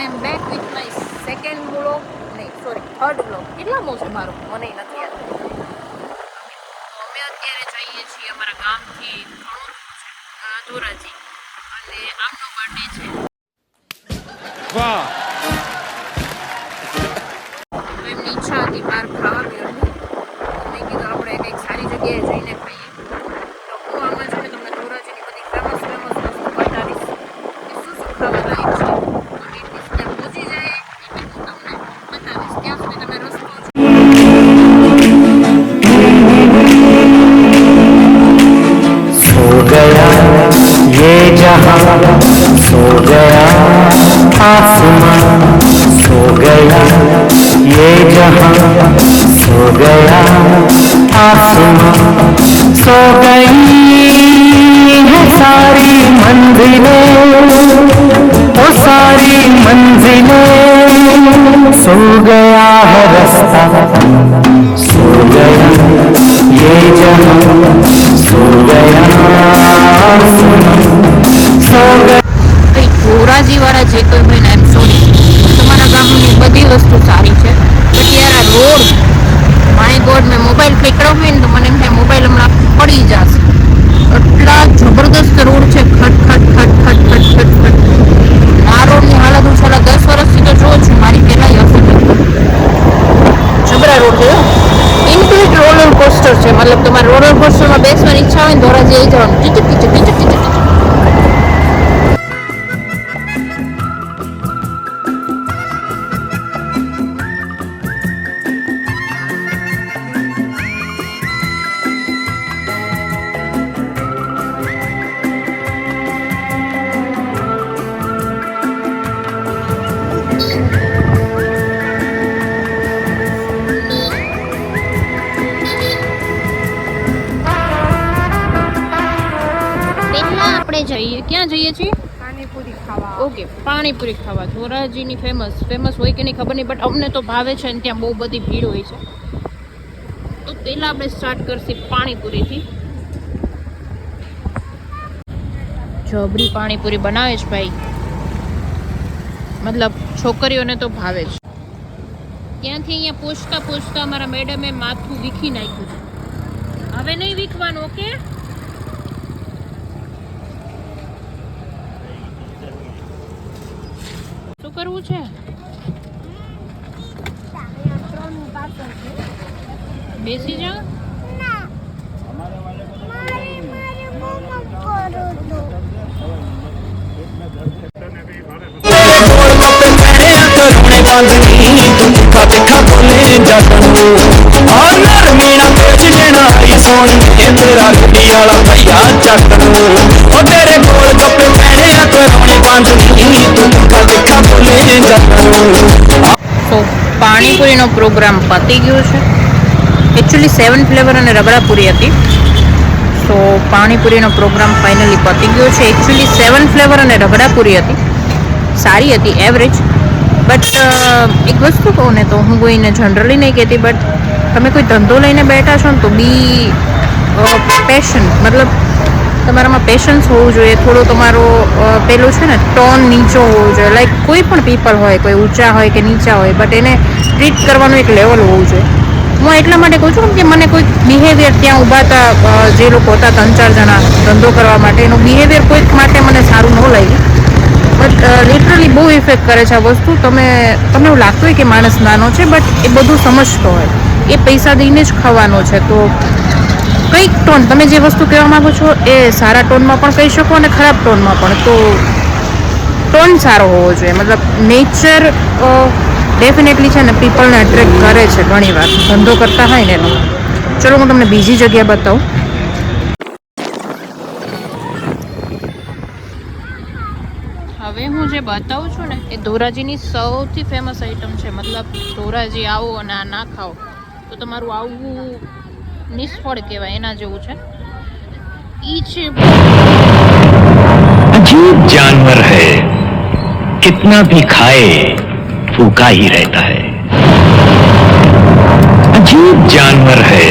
I am back with my second blog નહીં sorry third blog કેટલા મો છે મારો? મને નથી યાદ. અમે અત્યારે જઈએ છીએ અમારા ગામથી ઘણું દૂર છે ધોરાજી. અને આમનો બર્થડે છે. વાહ. એમની ઈચ્છા હતી બહાર ये जहाँ सो गया, आसमां सो गया, ये जहाँ सो गया, आसमां सो गई है सारी मंजिलें, वो सारी मंजिलें। सो गया है रास्ता, सो गया, ये जहाँ सो गया કંઈ ધોરાજીવાળા જે કોઈ હોય ને એમ સોરી તમારા ગામની બધી વસ્તુ સારી છે. બટ યાર આ રોડ માય ગોડ મેં મોબાઈલ પકડ્યો જઈએ? ક્યાં જઈએ છીએ? પાણીપુરી ખાવા. ઓકે પાણીપુરી ખાવા. ધોરાજીની ફેમસ ફેમસ હોય કે નહીં ખબર નહીં બટ અમને તો ભાવે છે અને ત્યાં બહુ બધી ભીડ હોય છે. તો પહેલાં આપણે સ્ટાર્ટ કરશે પાણીપુરીથી. જબરી પાણીપુરી બનાવે છે ભાઈ. મતલબ છોકરીઓને તો ભાવે છે ત્યાંથી અહીંયા પહોંચતા પહોંચતા અમારા મેડમે માથું વીખી નાખ્યું છે. હવે નહીં વીખવાનું ઓકે શું કરવું છે? બેસી જાઓ. ਤੇਰਾ ਗੱਡੀ ਤੇਰੇ ਕੋਲ ਕੱਪੇ ਪਹਿਨੇ ਆ ਕਰਾਉਣੇ ਬੰਦ ਨਹੀਂ ਤੂੰ ਕੱਲ સો પાણીપુરીનો પ્રોગ્રામ પતી ગયો છે. એકચ્યુઅલી સેવન ફ્લેવર અને રબડાપુરી હતી. સો પાણીપુરીનો પ્રોગ્રામ ફાઇનલી પતી ગયો છે. એકચ્યુઅલી સેવન ફ્લેવર અને રબડાપુરી હતી. સારી હતી એવરેજ બટ એક વસ્તુ કહું ને તો હું કોઈને જનરલી નહીં કહેતી બટ તમે કોઈ ધંધો લઈને બેઠા છો ને તો બી પેશન મતલબ તમારામાં પેશન્સ હોવું જોઈએ, થોડો તમારો પેલું છે ને ટોન નીચો હોવો જોઈએ. લાઈક કોઈ પણ પીપલ હોય, કોઈ ઊંચા હોય કે નીચા હોય બટ એને ટ્રીટ કરવાનું એક લેવલ હોવું જોઈએ. હું એટલા માટે કહું છું કે મને કોઈ બિહેવિયર ત્યાં ઊભા હતા જે લોકો હતા ત્રણ ચાર જણા ધંધો કરવા માટે, એનું બિહેવિયર કોઈક માટે મને સારું ન લાગ્યું. બટ લિટરલી બહુ ઇફેક્ટ કરે છે આ વસ્તુ. તમે, તમને એવું લાગતું હોય કે માણસ નાનો છે બટ એ બધું સમજતો હોય. એ પૈસા દઈને જ ખાવાનો છે, તો કંઈક ટોન, તમે જે વસ્તુ કહેવા માંગો છો એ સારા ટોનમાં પણ કહી શકો અને ખરાબ ટોનમાં પણ. તો ટોન સારો હોવો જોઈએ. મતલબ નેચર ડેફિનેટલી છે ને પીપલને અટ્રેક્ટ કરે છે ઘણીવાર ધંધો કરતા હોય ને એનો. ચલો, હું તમને બીજી જગ્યા બતાવું. હવે હું જે બતાવું છું ને, એ ધોરાજીની સૌથી ફેમસ આઈટમ છે. મતલબ ધોરાજી આવો અને આ ના ખાઓ. તો તમારું આવવું નિષ્ફળ કહેવાય એના જેવું છે. ઈ છે અજીબ જાનવર હે. કિતના ભી ખાએ ફૂકા હી રહેતા હે. અજીબ જાનવર હે.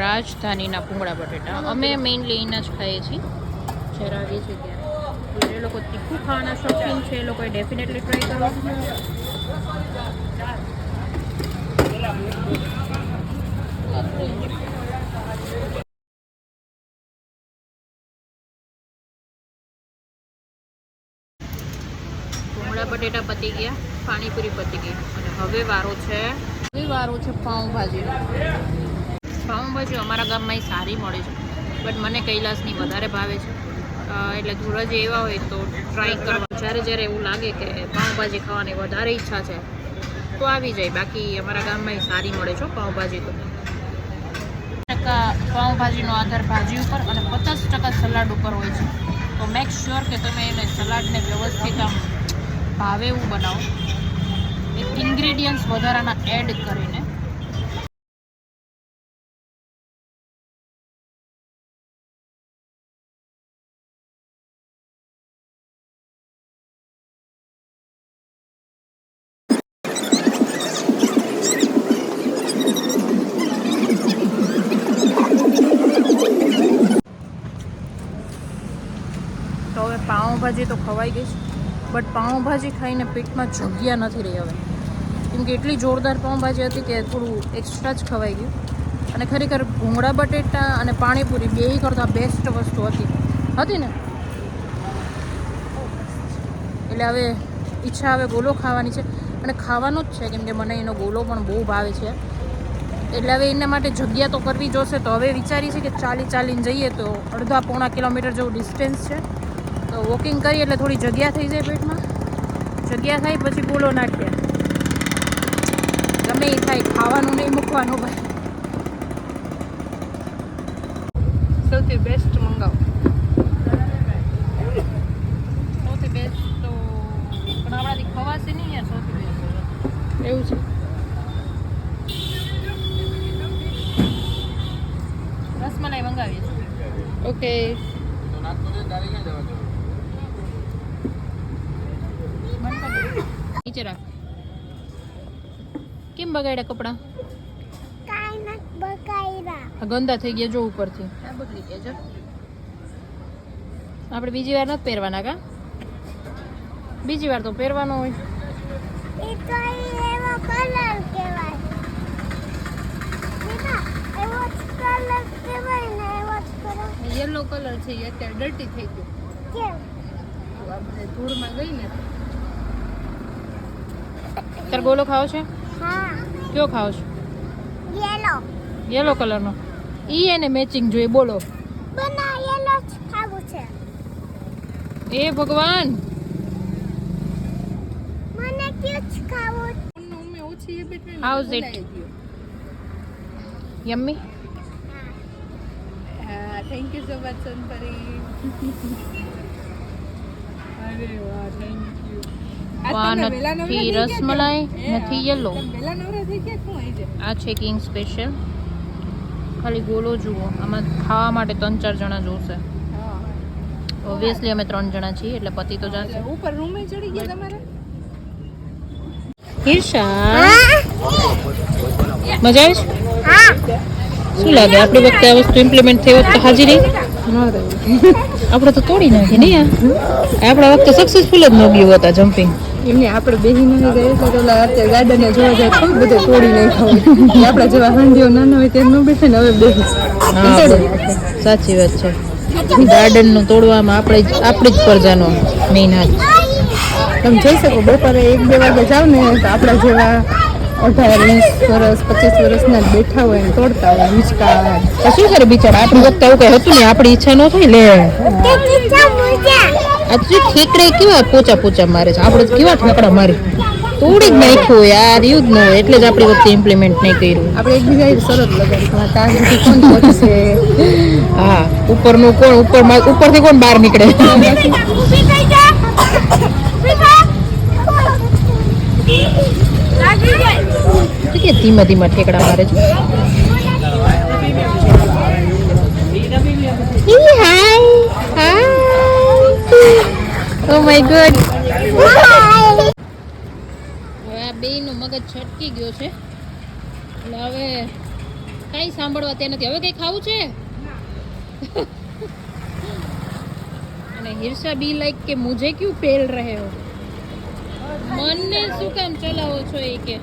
રાજધાનીના ભૂંગળા બટેટા અમે મેઈનલી એના જ ખાઈએ છીએ. જ્યારે આવીએ છીએ ત્યાં જે લોકો તીખું ખાવાના શોખીન છે એ લોકોએ ડેફિનેટલી ટ્રાય કરવાનું. ભૂંગળા બટેટા પતી ગયા પાણીપુરી પતી ગઈ. અને હવે વારો છે? હવે વારો છે પાઉંભાજી. પાઉંભાજી અમારા ગામમાં સારી મળે છે. બટ મને કૈલાસની વધારે ભાવે છે. એટલે ધોરાજી એવા હોય તો ટ્રાય કરવા. જ્યારે જ્યારે એવું લાગે કે પાઉંભાજી ખાવાની વધારે ઈચ્છા છે તો આવી જાય. બાકી અમારા ગામમાં સારી મળે છે પાઉંભાજી તો. ટકા પાઉંભાજીનો આધાર ભાજી ઉપર અને પચાસ ટકા સલાડ ઉપર હોય છે. તો મેક શ્યોર કે તમે એને સલાડને વ્યવસ્થિત આમ ભાવે એવું બનાવો. ઇન્ગ્રેડિયન્ટ્સ વધારાના એડ કરીને પાઉંભાજી તો ખવાઈ ગઈ છે. બટ પાઉંભાજી ખાઈને પેટમાં જગ્યા નથી રહી હવે. કેમ કે એટલી જોરદાર પાઉંભાજી હતી કે થોડું એક્સ્ટ્રા જ ખવાઈ ગયું. અને ખરેખર ભૂંગળા, બટેટા અને પાણીપુરી બે કરતાં બેસ્ટ વસ્તુ હતી. હતી ને? એટલે હવે ઈચ્છા હવે ગોલો ખાવાની છે. અને ખાવાનો જ છે, કેમ કે મને એનો ગોલો પણ બહુ ભાવે છે. એટલે હવે એના માટે જગ્યા તો કરવી જોશે. તો હવે વિચારી છે કે ચાલી ચાલીને જઈએ તો અડધા પોણા કિલોમીટર જેવું ડિસ્ટન્સ છે. તો વોકિંગ કરીએ એટલે થોડી જગ્યા થઈ જાય પેટમાં. જગ્યા થાય પછી બોલો નાખીએ. ગમે એ થાય ખાવાનું નહીં મૂકવાનું ભાઈ. સૌથી બેસ્ટ મંગાવો. સૌથી બેસ્ટ તો પણ આપણાથી ખવાશે નહીં યાર સૌથી બેસ્ટ એવું છે. રસમલાઈ મંગાવીએ. ઓકે નીચે રાખ. કેમ બગાડ્યા કપડાં? આ ગંદા થઈ ગયા જો ઉપરથી. આ બદલી ગયા જો. આપણે બીજી વાર નથી પહેરવાના કા? બીજી વાર તો પહેરવાનો હોય. યલો કલર છે અત્યારે ડર્ટી થઈ ગયો. આપણે ધૂળમાં ગઈ ને તાર ગોલો ખાવો છે? કયો ખાવો છો? યેલો કલરનો ઈ એને મેચિંગ જોઈએ બોલો. એ ભગવાન! How's it yummy thank you so much Sonpari અરે વાહ થેન્ક યુ નથી રસમલાઈ નથી યલો. આ છે કિંગ સ્પેશિયલ. ખાલી ગોલો જુઓ. આમાં ખાવા માટે ત્રણ ચાર જણા જોશે. ઓબ્વિયસલી અમે ત્રણ જણા છીએ એટલે પતિ તો જશે. ઉપર રૂમે ચડી ગયા તમારે? ઈર્ષા મજા આવે છે? શું લાગે? આપણી વખતે આ વસ્તુ ઇમ્પ્લિમેન્ટ થઈ હોત તો હાજી રહી આપણે તો તોડી નાખી નહીં આ આપણા વખતે સક્સેસફુલ જ ન ગયું હતા જમ્પિંગ એમને આપણે બેહી નહીં ગਏ એટલે તો ઓલા અત્યારે ગાર્ડન જોવા જાય ખૂબ બધે તોડી નાખ્યું ખાવ આપણા જેવા હાંડીઓ નાના હોય તેમ ન બેઠે ને હવે બેહી. હા સાચી વાત છે. ગાર્ડનનું તોડવામાં આપણે જ આપણી જ પરજાનો મેઇન હાથ. તમે જોઈ શકો બપોરે એક બે વાગે જાવ ને તો આપણા જેવા અઢાર વીસ વર્ષ પચીસ વર્ષના જ બેઠા હોય ને તોડતા હોય હિંચકા તો શું કરે બિચારા? આપણી વખતે એવું કઈ હતું ને આપણી ઈચ્છા ન થઈ લે. આ તો ઠેકડે કેવા પોચા પોચા મારે છે. આપણે કેવા ઠેકડા મારે? તોડી જ નાખ્યું યાર યુદ્ધ ન હોય. એટલે જ આપણી વખતે ઇમ્પ્લિમેન્ટ નહીં કર્યું. આપણે એકબીજા શરત લગાડી. કોણ પહોંચશે હા ઉપરનું કોણ? ઉપર ઉપરથી કોણ બહાર નીકળે? ધીમા ધીમા ઠેકડા મારે છે હાય હાય ઓ માય ગોડ આ બેયનું મગજ છટકી ગયો છે. એટલે હવે કઈ સાંભળવા તે નથી. હવે કઈ ખાવું છે? અને હિરસા બી લાઈક કે મુજે ક્યુ પેલ રહે હો? મનને શું કામ ચલાવો છો એ કે?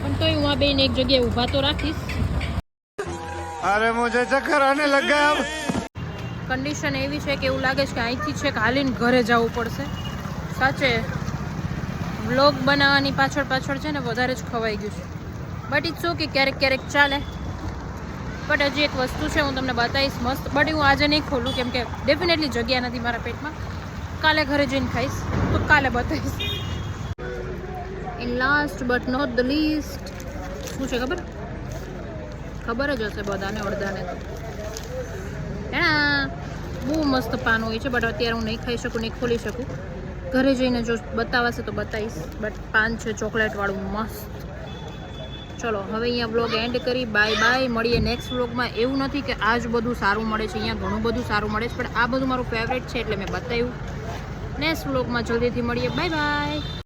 પણ તોય હું આ બેન એક જગ્યાએ ઊભા તો રાખીશ. અરે મુજે ચક્કર આને લગા કન્ડિશન એવી છે કે એવું લાગે છે કે અહીંથી છે કે હાલીને ઘરે જવું પડશે. સાચે. વ્લોગ બનાવવાની પાછળ પાછળ છે ને વધારે જ ખવાઈ ગયું છે. બટ ઇટ્સ ઓકે ક્યારેક ક્યારેક ચાલે. બટ હજી એક વસ્તુ છે, હું તમને બતાવીશ મસ્ત. બટ હું આજે નહીં ખોલું, કેમ કે ડેફિનેટલી જગ્યા નથી મારા પેટમાં. કાલે ઘરે જઈને ખાઈશ, તો કાલે બતાવીશ. In last but not the least શું છે ખબર? ખબર જ હશે બધાને, અડધાને તો. એના બહુ મસ્ત પાન હોય છે બટ અત્યારે હું નહીં ખાઈ શકું, નહીં ખોલી શકું. ઘરે જઈને જો બતાવાશે તો બતાવીશ. બટ પાન છે ચોકલેટવાળું મસ્ત. ચલો, હવે અહીંયા વ્લોગ એન્ડ કરી. બાય બાય મળીએ નેક્સ્ટ બ્લોગમાં એવું નથી કે આ જ બધું સારું મળે છે, અહીંયા ઘણું બધું સારું મળે છે, પણ આ બધું મારું ફેવરેટ છે, એટલે મેં બતાવ્યું. નેક્સ્ટ બ્લોગમાં જલ્દીથી મળીએ. Bye bye